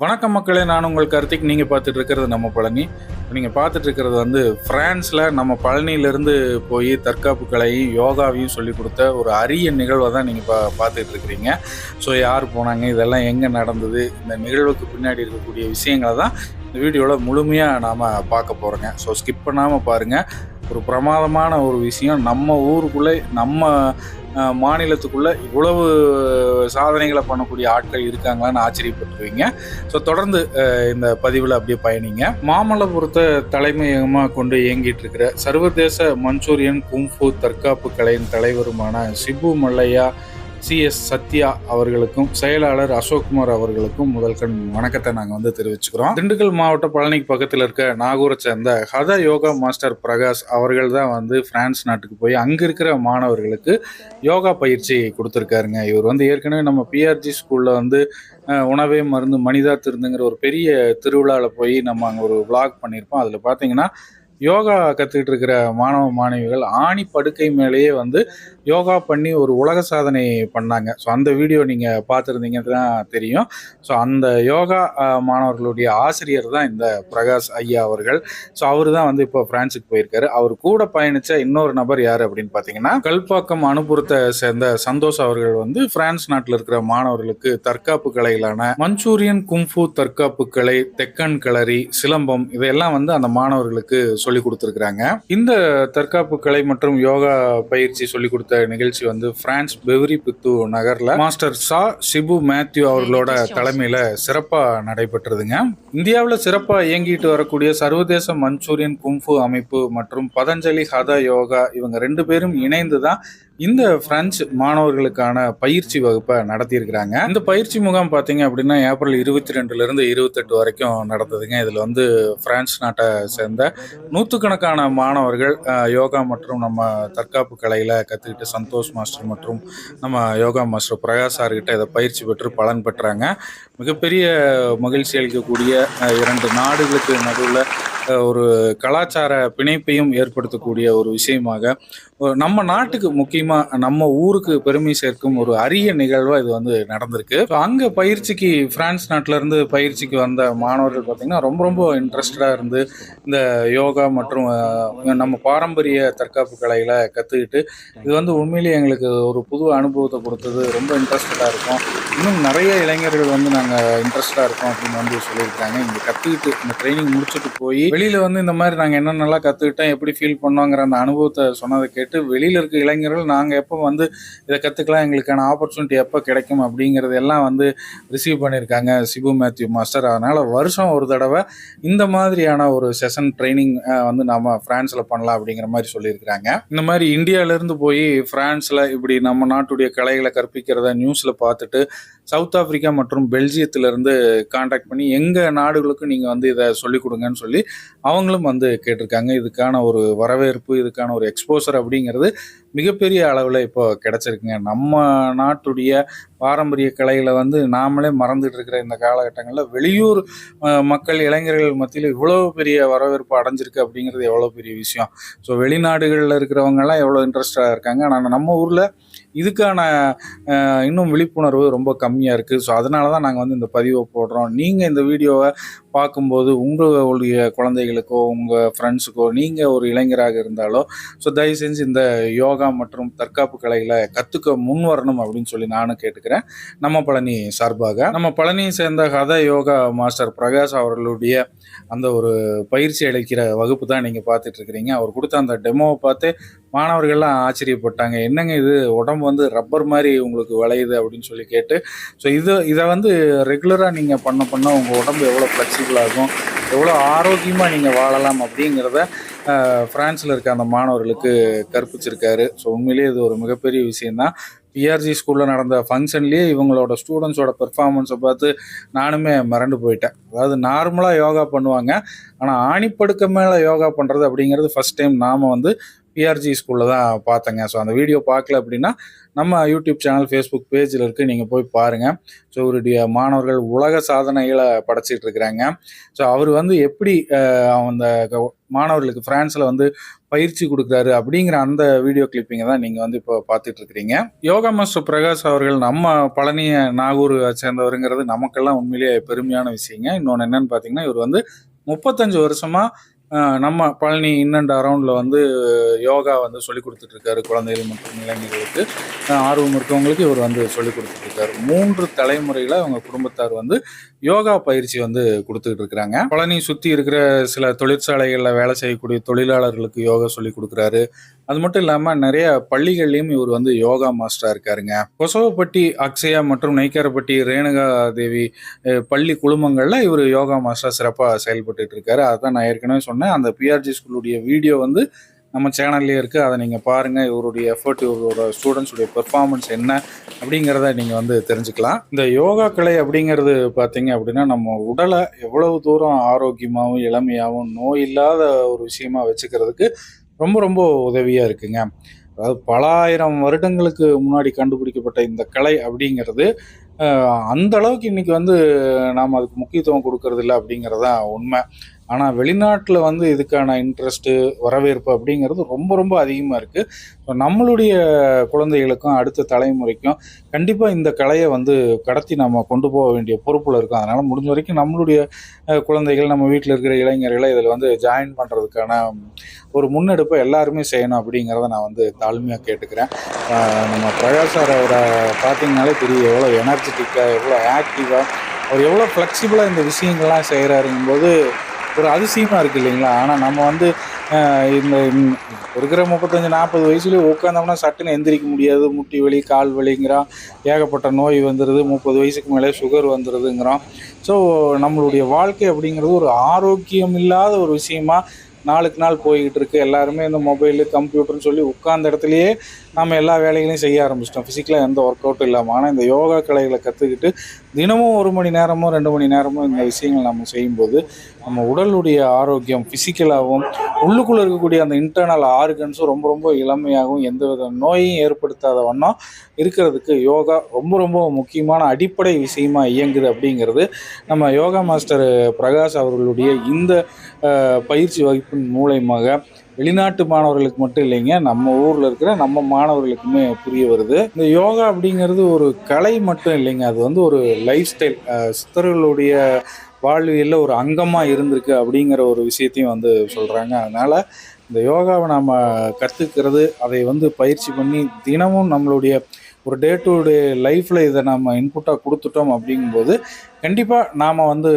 வணக்கம் மக்களே நான் உங்கள் கருத்துக்கு நீங்கள் பார்த்துட்டு இருக்கிறது நம்ம பழனி. நீங்கள் பார்த்துட்டு இருக்கிறது வந்து ஃப்ரான்ஸில் நம்ம பழனியிலேருந்து போய் தற்காப்பு கலையும் யோகாவையும் சொல்லி கொடுத்த ஒரு அரிய நிகழ்வை தான் நீங்கள் பா பார்த்துட்டு இருக்கிறீங்க ஸோ யார் போனாங்க இதெல்லாம் எங்கே நடந்தது இந்த நிகழ்வுக்கு பின்னாடி இருக்கக்கூடிய விஷயங்களை தான் இந்த வீடியோவில் முழுமையாக நாம் பார்க்க போகிறோங்க ஸோ ஸ்கிப் பண்ணாமல் பாருங்கள் ஒரு பிரமாதமான ஒரு விஷயம். நம்ம ஊருக்குள்ளே நம்ம மாநிலத்துக்குள்ளே இவ்வளவு சாதனைகளை பண்ணக்கூடிய ஆட்கள் இருக்காங்களான்னு ஆச்சரியப்பட்டுருவீங்க. ஸோ தொடர்ந்து இந்த பதிவில் அப்படியே பயணிங்க. மாமல்லபுரத்தை தலைமையகமாக கொண்டு இயங்கிட்டு இருக்கிற சர்வதேச மஞ்சூரியன் கும்ஃபு தற்காப்பு கலையின் தலைவருமான சிபு மல்லையா சிஎஸ் சத்யா அவர்களுக்கும் செயலாளர் அசோக்குமார் அவர்களுக்கும் முதல் கண் வணக்கத்தை நாங்கள் வந்து தெரிவிச்சுக்கிறோம். திண்டுக்கல் மாவட்டம் பழனிக்கு பக்கத்தில் இருக்க நாகூரை சேர்ந்த ஹத யோகா மாஸ்டர் பிரகாஷ் அவர்கள் தான் வந்து பிரான்ஸ் நாட்டுக்கு போய் அங்கே இருக்கிற மாணவர்களுக்கு யோகா பயிற்சி கொடுத்துருக்காருங்க. இவர் வந்து ஏற்கனவே நம்ம பிஆர்ஜி ஸ்கூலில் வந்து உணவே மருந்து மனிதா திருந்துங்கிற ஒரு பெரிய திருவிழாவில் போய் நம்ம அங்கே ஒரு விளாக் பண்ணியிருப்போம். அதில் பார்த்தீங்கன்னா யோகா கற்றுக்கிட்டு இருக்கிற மாணவ மாணவிகள் ஆணி படுக்கை மேலேயே வந்து யோகா பண்ணி ஒரு உலக சாதனை பண்ணாங்க. ஸோ அந்த வீடியோ நீங்கள் பார்த்துருந்தீங்க தான் தெரியும். ஸோ அந்த யோகா மாணவர்களுடைய ஆசிரியர் தான் இந்த பிரகாஷ் ஐயா அவர்கள். ஸோ அவர் தான் வந்து இப்போ பிரான்ஸுக்கு போயிருக்காரு. அவர் கூட பயணித்த இன்னொரு நபர் யார் அப்படின்னு பார்த்தீங்கன்னா கல்பாக்கம் அனுபுரத்தை சேர்ந்த சந்தோஷ் அவர்கள் வந்து பிரான்ஸ் நாட்டில் இருக்கிற மாணவர்களுக்கு தற்காப்பு கலைகளான மஞ்சூரியன் கும்ஃபு தற்காப்பு கலை தெக்கன் களரி சிலம்பம் இதையெல்லாம் வந்து அந்த மாணவர்களுக்கு சொல்லி கொடுத்துருக்குறாங்க. இந்த தற்காப்பு கலை மற்றும் யோகா பயிற்சி சொல்லி கொடுத்த நிகழ்ச்சி வந்து பிரான்ஸ் பெவரி பித்து நகர்ல மாஸ்டர் சா சிபு மேத்யூ அவர்களோட தலைமையில சிறப்பா நடைபெற்றதுங்க. இந்தியாவில் சிறப்பா இயங்கிட்டு வரக்கூடிய சர்வதேச மஞ்சூரியன் கும்ஃபு அமைப்பு மற்றும் பதஞ்சலி ஹதா யோகா இவங்க ரெண்டு பேரும் இணைந்து தான் இந்த பிரெஞ்சு மாணவர்களுக்கான பயிற்சி வகுப்பை நடத்தியிருக்கிறாங்க. இந்த பயிற்சி முகாம் பார்த்தீங்க அப்படின்னா ஏப்ரல் இருபத்தி ரெண்டுல இருந்து இருபத்தெட்டு வரைக்கும் நடந்ததுங்க. இதில் வந்து பிரான்ஸ் நாட்டை சேர்ந்த நூற்றுக்கணக்கான மாணவர்கள் யோகா மற்றும் நம்ம தற்காப்பு கலையில் கற்றுக்கிட்டு சந்தோஷ் மாஸ்டர் மற்றும் நம்ம யோகா மாஸ்டர் பிரகாஷ் சார்கிட்ட இதை பயிற்சி பெற்று பலன் பெற்றாங்க. மிகப்பெரிய மகிழ்ச்சி அளிக்கக்கூடிய இரண்டு நாடுகளுக்கு நடுவில் ஒரு கலாச்சார பிணைப்பையும் ஏற்படுத்தக்கூடிய ஒரு விஷயமாக நம்ம நாட்டுக்கு முக்கியமாக நம்ம ஊருக்கு பெருமை சேர்க்கும் ஒரு அரிய நிகழ்வாக இது வந்து நடந்திருக்கு. ஸோ அங்கே பயிற்சிக்கு பிரான்ஸ் நாட்டுல இருந்து பயிற்சிக்கு வந்த மாணவர்கள் பார்த்திங்கன்னா ரொம்ப ரொம்ப இன்ட்ரெஸ்டடாக இருந்து இந்த யோகா மற்றும் நம்ம பாரம்பரிய தற்காப்பு கலைகளை கற்றுக்கிட்டு இது வந்து உண்மையிலேயே எங்களுக்கு ஒரு புது அனுபவத்தை கொடுத்தது. ரொம்ப இன்ட்ரெஸ்டடாக இருக்கும். இன்னும் நிறைய இளைஞர்கள் வந்து நாங்கள் இன்ட்ரெஸ்டடாக இருக்கோம் அப்படின்னு வந்து சொல்லியிருக்காங்க. இங்கே கற்றுக்கிட்டு இந்த ட்ரைனிங் முடிச்சுட்டு போய் வெளியில் வந்து இந்த மாதிரி நாங்கள் என்னென்னலாம் கற்றுக்கிட்டோம் எப்படி ஃபீல் பண்ணோங்கிற அந்த அனுபவத்தை சொன்னதை கேட்டு வெளியில் இருக்க இளைஞர்கள் நாங்கள் எப்போ வந்து இதை கற்றுக்கலாம் எங்களுக்கான ஆப்பர்ச்சுனிட்டி எப்போ கிடைக்கும் அப்படிங்கிறது எல்லாம் வந்து ரிசீவ் பண்ணியிருக்காங்க சிபு மேத்யூ மாஸ்டர். அதனால் வருஷம் ஒரு தடவை இந்த மாதிரியான ஒரு செஷன் ட்ரைனிங் வந்து நம்ம ஃப்ரான்ஸில் பண்ணலாம் அப்படிங்கிற மாதிரி சொல்லியிருக்கிறாங்க. இந்த மாதிரி இந்தியாவிலேருந்து போய் ஃப்ரான்ஸில் இப்படி நம்ம நாட்டுடைய கலைகளை கற்பிக்கிறத நியூஸில் பார்த்துட்டு சவுத் ஆப்பிரிக்கா மற்றும் பெல்ஜியத்திலேருந்து காண்டாக்ட் பண்ணி எங்கள் நாடுகளுக்கும் நீங்கள் வந்து இதை சொல்லிக் கொடுங்கன்னு சொல்லி அவங்களும் வந்து கேட்டிருக்காங்க. இதுக்கான ஒரு வரவேற்பு இதுக்கான ஒரு எக்ஸ்போசர் அப்படிங்கிறது மிகப்பெரிய அளவில் இப்போ கிடச்சிருக்குங்க. நம்ம நாட்டுடைய பாரம்பரிய கலைகளை வந்து நாமளே மறந்துட்டு இருக்கிற இந்த காலகட்டங்களில் வெளியூர் மக்கள் இளைஞர்கள் மத்தியில் இவ்வளோ பெரிய வரவேற்பு அடைஞ்சிருக்கு அப்படிங்கிறது எவ்வளோ பெரிய விஷயம். ஸோ வெளிநாடுகளில் இருக்கிறவங்கெல்லாம் எவ்வளோ இன்ட்ரெஸ்டாக இருக்காங்க. ஆனால் நம்ம ஊரில் இதுக்கான இன்னும் விழிப்புணர்வு ரொம்ப கம்மியாக இருக்குது ஸோ அதனால தான் நாங்கள் வந்து இந்த பதிவை போடுறோம். நீங்கள் இந்த வீடியோவை பார்க்கும்போது உங்களுடைய குழந்தைகளுக்கோ உங்கள் ஃப்ரெண்ட்ஸுக்கோ நீங்கள் ஒரு இளைஞராக இருந்தாலோ ஸோ தயவு செஞ்சு இந்த யோகா யோகா மற்றும் தற்காப்பு கலைகளை கற்றுக்க முன் வரணும் அப்படின்னு சொல்லி நானும் கேட்டுக்கிறேன். நம்ம பழனி சார்பாக. நம்ம பழனியை சேர்ந்த ஹத யோகா மாஸ்டர் பிரகாஷ் அவர்களுடைய அந்த ஒரு பயிற்சி அளிக்கிற வகுப்பு தான் நீங்கள் பார்த்துட்டு இருக்கிறீங்க. அவர் கொடுத்த அந்த டெமோவை பார்த்து மாணவர்கள்லாம் ஆச்சரியப்பட்டாங்க. என்னங்க இது? உடம்பு வந்து ரப்பர் மாதிரி உங்களுக்கு விளையுது அப்படின்னு சொல்லி கேட்டு. ஸோ இது இதை வந்து ரெகுலராக நீங்கள் பண்ண பண்ண உங்கள் உடம்பு எவ்வளோ ஃப்ளெக்சிபிள் ஆகும்? எவ்வளோ ஆரோக்கியமாக நீங்கள் வாழலாம் அப்படிங்கிறத ஃப்ரான்ஸில் இருக்க அந்த மாணவர்களுக்கு கற்பிச்சிருக்காரு. ஸோ உண்மையிலேயே இது ஒரு மிகப்பெரிய விஷயந்தான் பிஆர்ஜி ஸ்கூலில் நடந்த ஃபங்க்ஷன்லேயே இவங்களோட ஸ்டூடெண்ட்ஸோட பெர்ஃபார்மன்ஸை பார்த்து நானுமே மறண்டு போயிட்டேன். அதாவது நார்மலாக யோகா பண்ணுவாங்க. ஆனால் ஆணிப்படுக்க மேலே யோகா பண்ணுறது அப்படிங்கிறது ஃபஸ்ட் டைம் நாம் வந்து பிஆர்ஜி ஸ்கூலில் தான் பார்த்தேங்க. ஸோ அந்த வீடியோ பார்க்கல அப்படின்னா நம்ம யூடியூப் சேனல் ஃபேஸ்புக் பேஜில் இருக்குது நீங்கள் போய் பாருங்கள் ஸோ இவருடைய மாணவர்கள் உலக சாதனைகளை படைச்சிட்டு இருக்கிறாங்க. ஸோ அவர் வந்து எப்படி அந்த க- மாணவர்களுக்கு ஃப்ரான்ஸில் வந்து பயிற்சி கொடுக்குறாரு அப்படிங்கிற அந்த வீடியோ கிளிப்பிங்கை தான் நீங்கள் வந்து இப்போ பார்த்துட்டு இருக்கிறீங்க. யோகா மாஸ்டர் பிரகாஷ் அவர்கள் நம்ம பழனிய நாகூர் சேர்ந்தவருங்கிறது நமக்கெல்லாம் உண்மையிலேயே பெருமையான விஷயங்க. இன்னொன்று என்னன்னு பார்த்தீங்கன்னா இவர் வந்து முப்பத்தஞ்சு வருஷமாக நம்ம பழனி இன்னண்ட் அரவுண்டில் வந்து யோகா வந்து சொல்லிக் கொடுத்துட்ருக்காரு குழந்தைகள் மற்றும் இளைஞர்களுக்கு. ஆர்வம் இருக்கவங்களுக்கு இவர் வந்து சொல்லி கொடுத்துட்ருக்காரு. மூன்று தலைமுறையில் அவங்க குடும்பத்தார் வந்து யோகா பயிற்சி வந்து கொடுத்துக்கிட்டு இருக்கிறாங்க பழனி சுற்றி இருக்கிற சில தொழிற்சாலைகளில் வேலை செய்யக்கூடிய தொழிலாளர்களுக்கு யோகா சொல்லி கொடுக்குறாரு. அது மட்டும் இல்லாமல் நிறைய பள்ளிகள்லையும் இவர் வந்து யோகா மாஸ்டராக இருக்காருங்க. கொசவப்பட்டி அக்ஷயா மற்றும் நைக்காரப்பட்டி ரேணுகா தேவி பள்ளி குழுமங்களில் இவர் யோகா மாஸ்டர் சிறப்பாக செயல்பட்டு இருக்காரு. அதான் நான் ஏற்கனவே சொன்னேன். அந்த பிஆர்ஜி ஸ்கூலுடைய வீடியோ வந்து நம்ம சேனல்லே இருக்குது அதை நீங்கள் பாருங்கள் இவருடைய எஃபர்ட் இவரோட ஸ்டூடெண்ட்ஸுடைய பெர்ஃபார்மன்ஸ் என்ன அப்படிங்கிறத நீங்கள் வந்து தெரிஞ்சுக்கலாம். இந்த யோகா கலை அப்படிங்கிறது பார்த்தீங்க அப்படின்னா நம்ம உடலை எவ்வளவு தூரம் ஆரோக்கியமாகவும் இளமையாகவும் நோய் இல்லாத ஒரு விஷயமா வச்சுக்கிறதுக்கு ரொம்ப ரொம்ப உதவியாக இருக்குங்க. அதாவது பல ஆயிரம் வருடங்களுக்கு முன்னாடி கண்டுபிடிக்கப்பட்ட இந்த கலை அப்படிங்கிறது அந்த அளவுக்கு இன்னைக்கு வந்து நாம் அதுக்கு முக்கியத்துவம் கொடுக்கறதில்ல அப்படிங்கிறது தான் உண்மை. ஆனால் வெளிநாட்டில் வந்து இதுக்கான இன்ட்ரெஸ்ட்டு வரவேற்பு அப்படிங்கிறது ரொம்ப ரொம்ப அதிகமாக இருக்குது ஸோ நம்மளுடைய குழந்தைகளுக்கும் அடுத்த தலைமுறைக்கும் கண்டிப்பாக இந்த கலையை வந்து கடத்தி நம்ம கொண்டு போக வேண்டிய பொறுப்பில் இருக்கும். அதனால் முடிஞ்ச வரைக்கும் நம்மளுடைய குழந்தைகள் நம்ம வீட்டில் இருக்கிற இளைஞர்களை இதில் வந்து ஜாயின் பண்ணுறதுக்கான ஒரு முன்னெடுப்பை எல்லாருமே செய்யணும் அப்படிங்கிறத நான் வந்து தாழ்மையாக கேட்டுக்கிறேன். நம்ம பிரகாஷ் சார் அவரை பார்த்தீங்கனாலே தெரியும் எவ்வளோ எனர்ஜெட்டிக்காக எவ்வளோ ஆக்டிவாக அவர் எவ்வளோ ஃப்ளெக்சிபிளாக இந்த விஷயங்கள்லாம் செய்கிறாருங்கும்போது ஒரு அதிசயமாக இருக்குது இல்லைங்களா? ஆனால் நம்ம வந்து இந்த இருக்கிற முப்பத்தஞ்சு நாற்பது வயசுலேயே உட்காந்தோம்னா சட்டுன்னு எந்திரிக்க முடியாது. முட்டி வலி கால் வலிங்கிறான். ஏகப்பட்ட நோய் வந்துடுது முப்பது வயசுக்கு மேலே சுகர் வந்துடுதுங்கிறோம் ஸோ நம்மளுடைய வாழ்க்கை அப்படிங்கிறது ஒரு ஆரோக்கியம் இல்லாத ஒரு விஷயமா நாளுக்கு நாள் போய்கிட்டு இருக்குது எல்லாருமே இந்த மொபைலு கம்ப்யூட்டர்னு சொல்லி உட்கார்ந்த இடத்துலையே நம்ம எல்லா வேலைகளையும் செய்ய ஆரம்பிச்சிட்டோம். ஃபிசிக்கலாக எந்த ஒர்க் அவுட்டும் இல்லாமல் ஆனால் இந்த யோகா கலைகளை கற்றுக்கிட்டு தினமும் ஒரு மணி நேரமோ ரெண்டு மணி நேரமோ இந்த விஷயங்கள் நம்ம செய்யும்போது நம்ம உடலுடைய ஆரோக்கியம் ஃபிசிக்கலாகவும் உள்ளுக்குள்ளே இருக்கக்கூடிய அந்த இன்டர்னல் ஆர்கன்ஸும் ரொம்ப ரொம்ப இளமையாகவும் எந்தவித நோயும் ஏற்படுத்தாத வண்ணம் இருக்கிறதுக்கு யோகா ரொம்ப ரொம்ப முக்கியமான அடிப்படை விஷயமா இயங்குது அப்படிங்கிறது நம்ம யோகா மாஸ்டர் பிரகாஷ் அவர்களுடைய இந்த பயிற்சி வகுப்பு வகுப்பின் மூலயமாக வெளிநாட்டு மாணவர்களுக்கு மட்டும் இல்லைங்க நம்ம ஊரில் இருக்கிற நம்ம மாணவர்களுக்குமே புரிய வருது. இந்த யோகா அப்படிங்கிறது ஒரு கலை மட்டும் இல்லைங்க அது வந்து ஒரு லைஃப் ஸ்டைல் சித்தர்களுடைய வாழ்வியலில் ஒரு அங்கமாக இருந்திருக்கு அப்படிங்கிற ஒரு விஷயத்தையும் வந்து சொல்கிறாங்க அதனால் இந்த யோகாவை நாம் கற்றுக்கிறது அதை வந்து பயிற்சி பண்ணி தினமும் நம்மளுடைய ஒரு டே டு டே லைஃப்பில் இதை நம்ம இன்புட்டாக கொடுத்துட்டோம் அப்படிங்கும்போது கண்டிப்பாக நாம் வந்து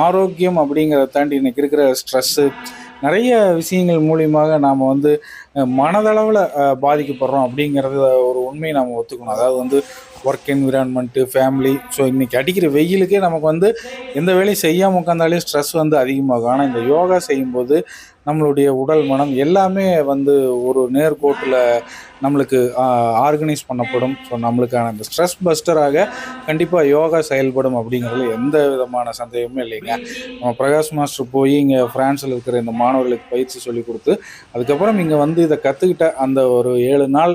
ஆரோக்கியம் அப்படிங்கிறத தாண்டி இன்றைக்கி இருக்கிற ஸ்ட்ரெஸ்ஸு நிறைய விஷயங்கள் மூலியமாக நாம் வந்து மனதளவில் பாதிக்கப்படுறோம் அப்படிங்கிறத ஒரு உண்மையை நாம் ஒத்துக்கணும். அதாவது வந்து ஒர்க் என்விரான்மெண்ட்டு ஃபேமிலி ஸோ இன்றைக்கி அடிக்கிற வெயிலுக்கே நமக்கு வந்து எந்த வேலையும் செய்யாமல் உட்காந்தாலே ஸ்ட்ரெஸ் வந்து அதிகமாகும். ஆனால் இந்த யோகா செய்யும்போது நம்மளுடைய உடல் மனம் எல்லாமே வந்து ஒரு நேர்கோட்டில் நம்மளுக்கு ஆர்கனைஸ் பண்ணப்படும். ஸோ நம்மளுக்கான அந்த ஸ்ட்ரெஸ் பஸ்டராக கண்டிப்பாக யோகா செயல்படும் அப்படிங்கிறதுல எந்த விதமான சந்தேகமும் இல்லைங்க. நம்ம பிரகாஷ் மாஸ்டர் போய் இங்கே ஃப்ரான்ஸில் இருக்கிற இந்த மாணவர்களுக்கு பயிற்சி சொல்லி கொடுத்து அதுக்கப்புறம் இங்கே வந்து இதை கற்றுக்கிட்ட அந்த ஒரு ஏழு நாள்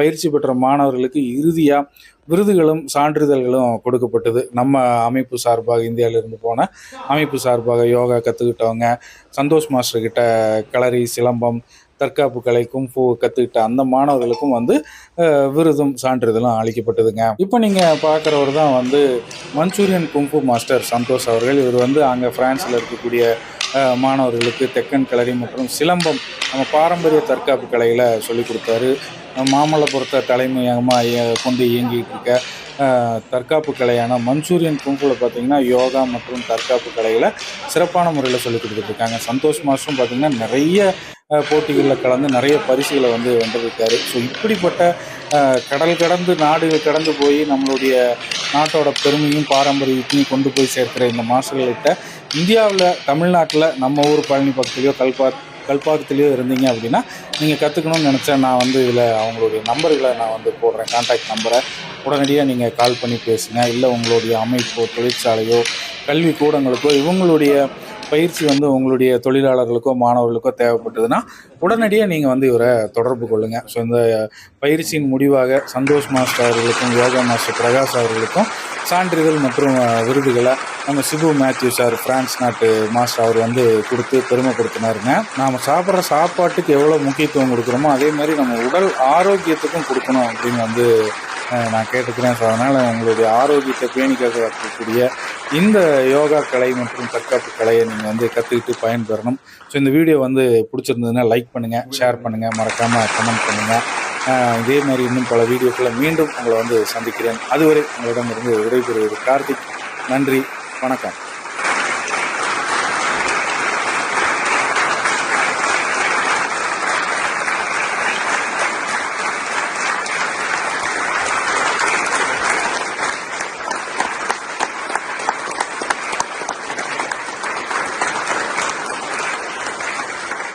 பயிற்சி பெற்ற மாணவர்களுக்கு இறுதியாக விருதுகளும் சான்றிதழ்களும் கொடுக்கப்பட்டது. நம்ம அமைப்பு சார்பாக இந்தியாவிலிருந்து போன அமைப்பு சார்பாக யோகா கற்றுக்கிட்டவங்க சந்தோஷ் மாஸ்டர்கிட்ட களரி சிலம்பம் தற்காப்பு கலை கும்பு கற்றுக்கிட்ட அந்த மாணவர்களுக்கும் வந்து விருதும் சான்றிதழும் அளிக்கப்பட்டதுங்க. இப்போ நீங்கள் பார்க்குறவர் தான் வந்து மஞ்சூரியன் கும்பு மாஸ்டர் சந்தோஷ் அவர்கள். இவர் வந்து அங்கே ஃப்ரான்ஸில் இருக்கக்கூடிய மாணவர்களுக்கு தெக்கன் களரி மற்றும் சிலம்பம் நம்ம பாரம்பரிய தற்காப்பு கலையில் சொல்லி கொடுத்தாரு. மாமல்லபுரத்தை தலைமையகமாக கொண்டு இயங்கிட்டு இருக்க தற்காப்பு கலையான மன்சூரியன் குங்குல பார்த்தீங்கன்னா யோகா மற்றும் தற்காப்பு கலைகளை சிறப்பான முறையில் சொல்லி கொடுத்துட்ருக்காங்க சந்தோஷ் மாஸ்டரும் பார்த்தீங்கன்னா நிறைய போட்டிகளில் கலந்து நிறைய பரிசுகளை வந்து வென்றிருக்காரு. ஸோ இப்படிப்பட்ட கடல் கடந்து நாடுகள் கடந்து போய் நம்மளுடைய நாட்டோட பெருமையும் பாரம்பரியத்தையும் கொண்டு போய் சேர்க்கிற இந்த மாஸ்டர்கள்கிட்ட இந்தியாவில் தமிழ்நாட்டில் நம்ம ஊர் பழனி பக்கத்துலையோ கல்பா கல்பாக்கத்துலேயோ இருந்தீங்க அப்படின்னா நீங்கள் கற்றுக்கணும்னு நினச்சா நான் வந்து இதில் அவங்களுடைய நம்பர்களை நான் வந்து போடுறேன். கான்டாக்ட் நம்பரை உடனடியாக நீங்கள் கால் பண்ணி பேசுங்க. இல்லை உங்களுடைய அமைப்போ தொழிற்சாலையோ கல்வி கூடங்களுக்கோ இவங்களுடைய பயிற்சி வந்து உங்களுடைய தொழிலாளர்களுக்கோ மாணவர்களுக்கோ தேவைப்பட்டதுன்னா உடனடியாக நீங்கள் வந்து இவரை தொடர்பு கொள்ளுங்கள் ஸோ இந்த பயிற்சியின் முடிவாக சந்தோஷ் மாஸ்டர் அவர்களுக்கும் யோகா மாஸ்டர் பிரகாஷ் அவர்களுக்கும் சான்றிதழ் மற்றும் விருதுகளை நம்ம சிபு மேத்யூ சார் பிரான்ஸ் நாட்டு மாஸ்டர் அவர் வந்து கொடுத்து பெருமைப்படுத்தினாருங்க. நாம் சாப்பிட்ற சாப்பாட்டுக்கு எவ்வளோ முக்கியத்துவம் கொடுக்குறோமோ அதே மாதிரி நம்ம உடல் ஆரோக்கியத்துக்கும் கொடுக்கணும் அப்படின்னு வந்து நான் கேட்டுக்கிறேன். ஸோ அதனால் உங்களுடைய ஆரோக்கியத்தை பேணி காக்கக்கூடிய இந்த யோகா கலை மற்றும் தற்காப்பு கலையை நீங்கள் வந்து கற்றுக்கிட்டு பயன்பெறணும். ஸோ இந்த வீடியோ வந்து பிடிச்சிருந்ததுன்னா லைக் பண்ணுங்கள் ஷேர் பண்ணுங்கள் மறக்காமல் கமெண்ட் பண்ணுங்கள் இதே மாதிரி இன்னும் பல வீடியோக்களை மீண்டும் உங்களை வந்து சந்திக்கிறேன். அதுவரை உங்களிடமிருந்து விடைபெறுவது கார்த்திக். நன்றி. வணக்கம்.